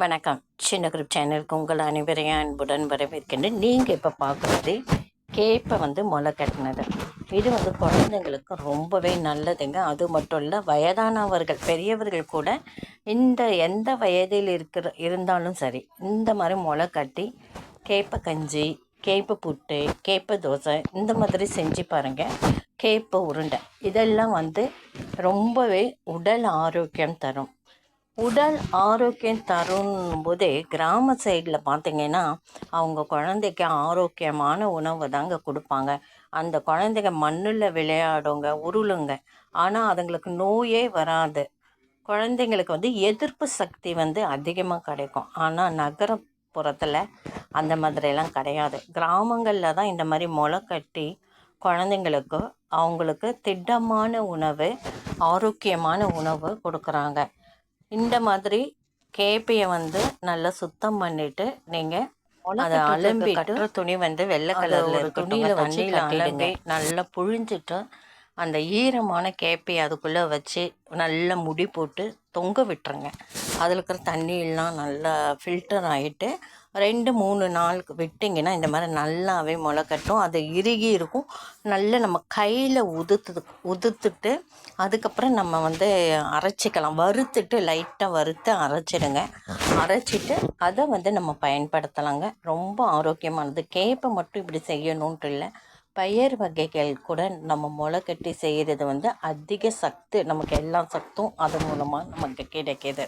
வணக்கம். சின்ன குரூப் சேனலுக்கு உங்கள் அனைவரையும் அன்புடன் வரவேற்கின்றேன். நீங்கள் இப்போ பார்க்குறது கேப்பை வந்து முளை கட்டினது. இது வந்து குழந்தைங்களுக்கு ரொம்பவே நல்லதுங்க. அது மட்டும் இல்லை வயதானவர்கள் பெரியவர்கள் கூட இந்த எந்த வயதில் இருக்கிற இருந்தாலும் சரி இந்த மாதிரி முளை கட்டி கேப்பை கஞ்சி கேப்பை புட்டு கேப்பை தோசை இந்த மாதிரி செஞ்சு பாருங்கள் கேப்பை உருண்டை. இதெல்லாம் வந்து ரொம்பவே உடல் ஆரோக்கியம் தரும். உடல் ஆரோக்கியம் தரும் போதே கிராம சைடில் பார்த்தீங்கன்னா அவங்க குழந்தைக்கு ஆரோக்கியமான உணவு தாங்க கொடுப்பாங்க. அந்த குழந்தைங்க மண்ணில் விளையாடுங்க உருளுங்க. ஆனால் அதுங்களுக்கு நோயே வராது. குழந்தைங்களுக்கு வந்து எதிர்ப்பு சக்தி வந்து அதிகமாக கிடைக்கும். ஆனால் நகரப்புறத்தில் அந்த மாதிரியெல்லாம் கிடையாது. கிராமங்களில் தான் இந்த மாதிரி முளை கட்டி குழந்தைங்களுக்கு அவங்களுக்கு திட்டமான உணவு ஆரோக்கியமான உணவு கொடுக்குறாங்க. இந்த மாதிரி கேப்பையை வந்து நல்லா சுத்தம் பண்ணிட்டு நீங்கள் அதை அலம்பிட்டு கட்டுற துணி வந்து வெள்ளை கலரில் துணியில் தண்ணியில் அலம்பி நல்லா புழிஞ்சிட்டு அந்த ஈரமான கேப்பையை அதுக்குள்ளே வச்சு நல்லா முடி போட்டு தொங்க விட்டுருங்க. அதில் இருக்கிற தண்ணியெல்லாம் நல்லா ஃபில்டர் ஆகிட்டு ரெண்டு மூணு நாளுக்கு விட்டிங்கன்னா இந்த மாதிரி நல்லாவே முளை கட்டும். அது இறுகி இருக்கும். நல்லா நம்ம கையில் உதுத்து உதுத்துட்டு அதுக்கப்புறம் நம்ம வந்து அரைச்சிக்கலாம். வறுத்துட்டு லைட்டாக வறுத்து அரைச்சிடுங்க. அரைச்சிட்டு அதை வந்து நம்ம பயன்படுத்தலாங்க. ரொம்ப ஆரோக்கியமானது. கேப்பை மட்டும் இப்படி செய்யணுன்ட்டு இல்லை. பயிர் வகைகள் கூட நம்ம முளை கட்டி செய்கிறது வந்து அதிக சத்து நமக்கு எல்லா சத்தும் அது மூலமாக நமக்கு கிடைக்கிது.